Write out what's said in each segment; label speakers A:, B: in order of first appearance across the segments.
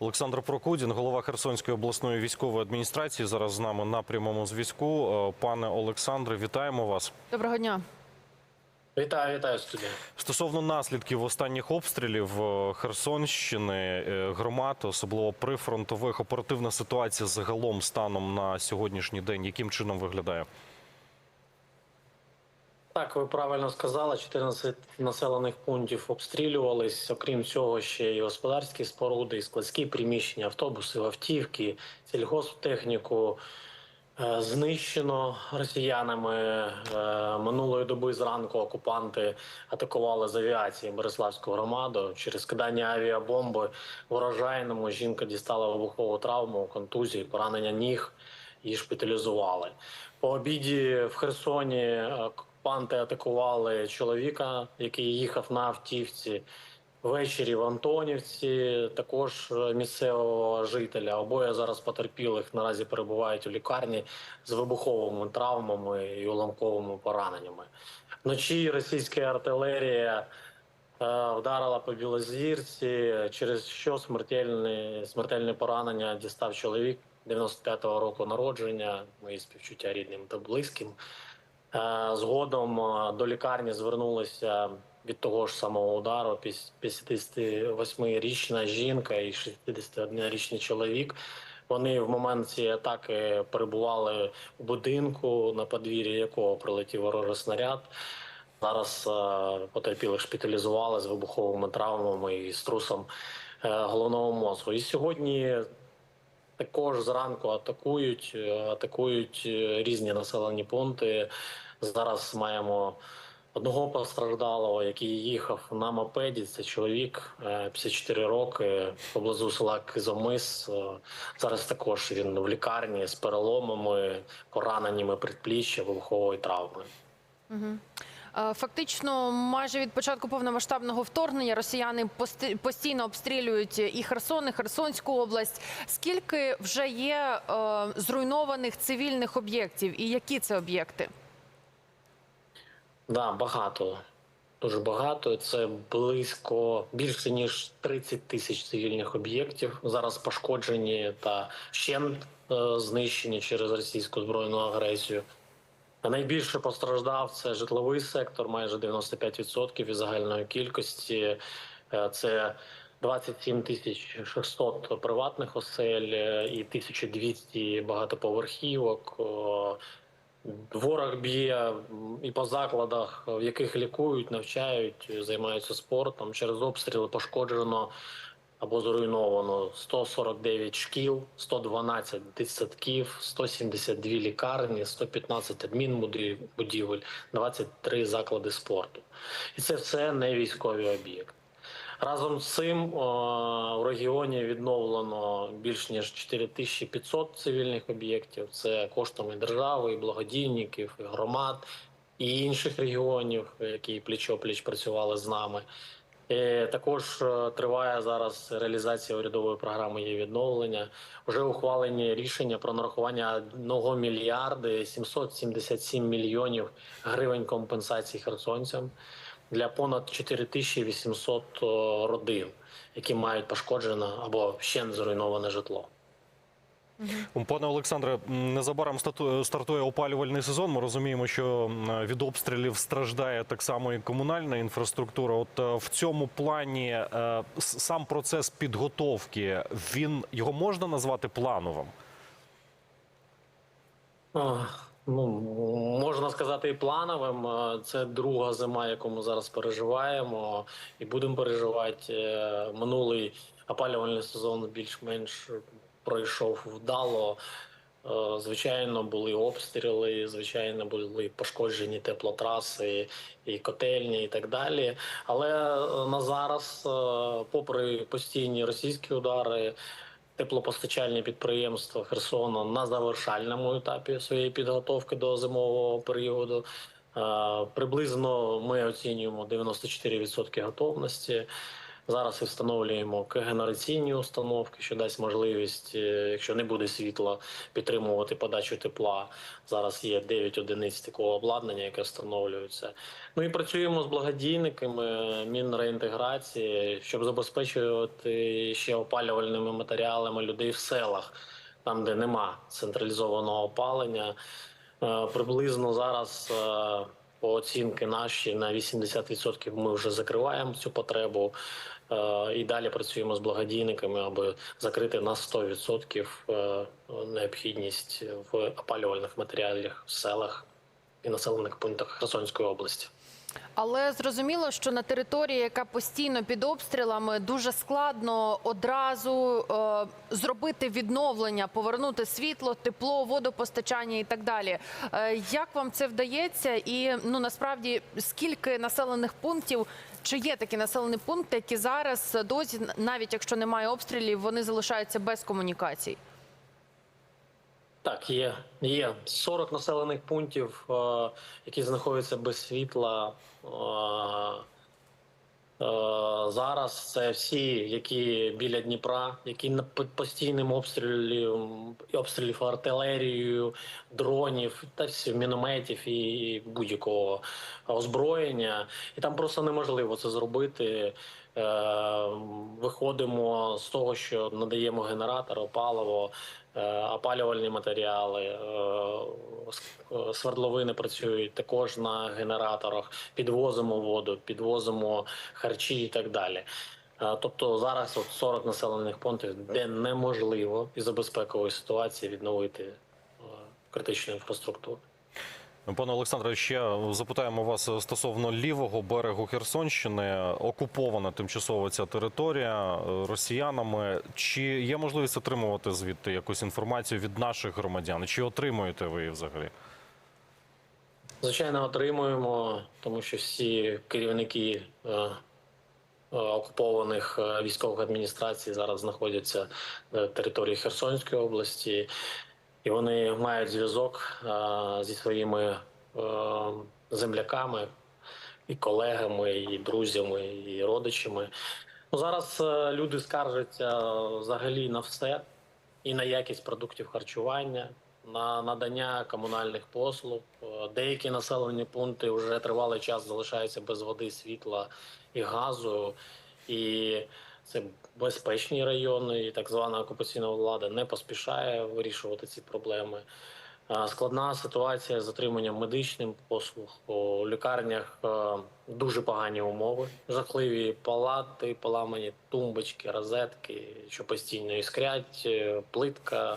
A: Олександр Прокудін, голова Херсонської обласної військової адміністрації, зараз з нами на прямому зв'язку. Е, Пане Олександре, вітаємо вас.
B: Доброго дня.
C: Вітаю, вітаю студія.
A: Стосовно наслідків останніх обстрілів е, Херсонщини, е, громад, особливо прифронтових, оперативна ситуація загалом станом на сьогоднішній день, яким чином виглядає?
C: Так, ви правильно сказали, 14 населених пунктів обстрілювались. Окрім цього, ще й господарські споруди, і складські приміщення, автобуси, автівки, сільгосптехніку е, знищено росіянами. Е, Минулої доби зранку окупанти атакували з авіації Бориславську громаду. Через кидання авіабомби ворожайному жінка дістала вибухову травму, контузії, поранення ніг. Її шпиталізували. По обіді в Херсоні е, окупанти атакували чоловіка, який їхав на автівці. Ввечері в Антонівці також місцевого жителя. Обоє зараз потерпілих наразі перебувають у лікарні з вибуховими травмами і уламковими пораненнями. Вночі російська артилерія е, вдарила по Білозірці, через що смертельне, смертельне поранення дістав чоловік 95-го року народження. Мої співчуття рідним та близьким. Е, Згодом е, до лікарні звернулися від того ж самого удару піс- 58-річна жінка і 61-річний чоловік. Вони в момент цієї атаки перебували у будинку, на подвір'ї якого прилетів ворожий снаряд. Зараз е, потерпілих шпиталізували з вибуховими травмами і струсом головного мозку. І сьогодні також зранку атакують, атакують різні населені пункти. Зараз маємо одного постраждалого, який їхав на мопеді. Це чоловік е, 54 роки поблизу села Кизомис. Е, Зараз також він в лікарні з переломами, пораненнями предпліччя, вибухової травми.
B: Е, Фактично, майже від початку повномасштабного вторгнення росіяни постійно обстрілюють і Херсон, і Херсонську область. Скільки вже є е, зруйнованих цивільних об'єктів, і які це об'єкти?
C: Да, багато. Дуже багато. Це близько більше ніж 30 тисяч цивільних об'єктів. Зараз пошкоджені та ще е, знищені через російську збройну агресію. Найбільше постраждав це житловий сектор, майже 95% із загальної кількості. Е, Це 27 тисяч 600 приватних осель е, і 1200 багатоповерхівок. Ворог б'є і по закладах, в яких лікують, навчають, займаються спортом. Через обстріли пошкоджено або зруйновано 149 шкіл, 112 дитсадків, 172 лікарні, 115 адмінбудівель, 23 заклади спорту. І це все не військові об'єкти. Разом з цим в регіоні відновлено більш ніж 4500 цивільних об'єктів. Це коштами держави, і благодійників, і громад і інших регіонів, які пліч-опліч працювали з нами. Е, Також е, триває зараз реалізація урядової програми є відновлення. Вже ухвалені рішення про нарахування 1 мільярди 777 мільйонів гривень компенсації херсонцям для понад 4800 о, родин, які мають пошкоджене або ще не зруйноване житло.
A: Пане Олександре, незабаром стартує опалювальний сезон. Ми розуміємо, що від обстрілів страждає так само і комунальна інфраструктура. От е, в цьому плані е, сам процес підготовки він його можна назвати плановим.
C: Ну, можна сказати, і плановим. Це друга зима, яку ми зараз переживаємо, і будемо переживати. Е, Минулий опалювальний сезон більш-менш пройшов вдало. Е, Звичайно, були обстріли, звичайно, були пошкоджені теплотраси і котельні, і так далі. Але е, на зараз, е, попри постійні російські удари, теплопостачальні підприємства Херсона на завершальному етапі своєї підготовки до зимового періоду. Е, Приблизно ми оцінюємо 94% готовності. Зараз і встановлюємо когенераційні установки, що дасть можливість, е, якщо не буде світла, підтримувати подачу тепла. Зараз є 9 одиниць такого обладнання, яке встановлюється. Ну і працюємо з благодійниками Мінреінтеграції, щоб забезпечувати ще опалювальними матеріалами людей в селах, там, де нема централізованого опалення. Е, Приблизно зараз е, по оцінки наші на 80% ми вже закриваємо цю потребу. Е, І далі працюємо з благодійниками, аби закрити на 100% е, необхідність в опалювальних матеріалах в селах і населених пунктах Херсонської області.
B: Але зрозуміло, що на території, яка постійно під обстрілами, дуже складно одразу е, зробити відновлення, повернути світло, тепло, водопостачання і так далі. Е, як вам це вдається? І ну насправді скільки населених пунктів? Чи є такі населені пункти, які зараз досі, навіть якщо немає обстрілів, вони залишаються без комунікацій?
C: Так, є. Є 40 населених пунктів, е, які знаходяться без світла. Е, е, зараз це всі, які біля Дніпра, які на постійним обстрілом обстрілів артилерією, дронів, та всі мінометів і будь-якого озброєння. І там просто неможливо це зробити. Е, Виходимо з того, що надаємо генератор, паливо, е, опалювальні матеріали, е, свердловини працюють також на генераторах, підвозимо воду, підвозимо харчі і так далі. Тобто зараз от 40 населених пунктів, де неможливо із безпекової ситуації відновити критичну інфраструктуру.
A: Пане Олександре, ще запитаємо вас стосовно лівого берегу Херсонщини. Окупована тимчасово ця територія е, росіянами. Чи є можливість отримувати звідти якусь інформацію від наших громадян? Чи отримуєте ви її взагалі?
C: Звичайно, отримуємо, тому що всі керівники е, е, окупованих військових адміністрацій зараз знаходяться на території Херсонської області, і вони мають зв'язок е, зі своїми е, земляками і колегами, і друзями, і родичами. Ну, зараз е, люди скаржаться взагалі на все і на якість продуктів харчування, на надання комунальних послуг. Деякі населені пункти вже тривалий час залишаються без води, світла і газу. І це безпечні райони, і так звана окупаційна влада не поспішає вирішувати ці проблеми. Складна ситуація з отриманням медичних послуг у лікарнях. Дуже погані умови, жахливі палати, поламані тумбочки, розетки, що постійно іскрять, е, плитка,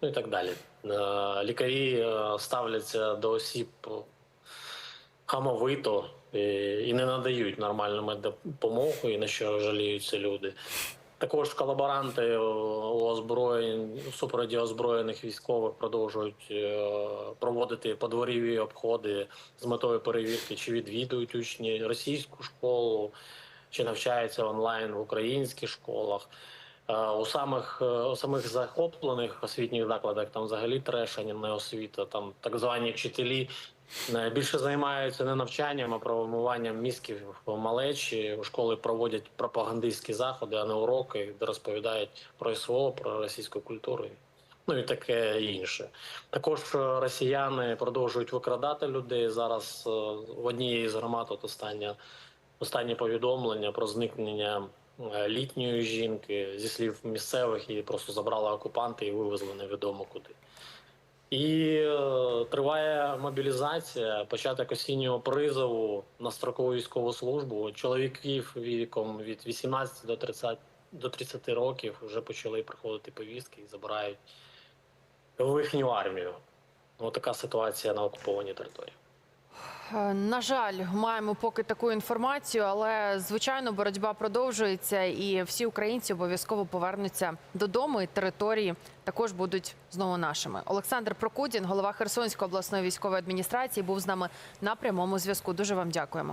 C: ну і так далі. Лікарі е, ставляться до осіб хамовито і не надають нормальну меддопомогу, і на що жаліються люди. Також колаборанти у озброєнь у озброєних військових продовжують е, проводити подворіві обходи з метою перевірки, чи відвідують учні російську школу, чи навчаються онлайн в українських школах. Е, У самих е, у самих захоплених освітніх закладах там взагалі треш, а не освіта. Там так звані вчителі е, більше займаються не навчанням, а промиванням мізків малечі. У школи проводять пропагандистські заходи, а не уроки, де розповідають про СВО, про російську культуру. Ну і таке інше. Також е, росіяни продовжують викрадати людей. Зараз е, в одній з громад от останнє, останнє повідомлення про зникнення е, літньої жінки зі слів місцевих її просто забрали окупанти і вивезли невідомо куди. І е, триває мобілізація, початок осіннього призову на строкову військову службу. Чоловіків віком від 18 до 30, до 30 років вже почали приходити повістки і забирають в їхню армію. Ось така ситуація на окупованій території.
B: Е, На жаль, маємо поки таку інформацію, але звичайно боротьба продовжується, і всі українці обов'язково повернуться додому, і території також будуть знову нашими. Олександр Прокудін, голова Херсонської обласної військової адміністрації, був з нами на прямому зв'язку. Дуже вам дякуємо.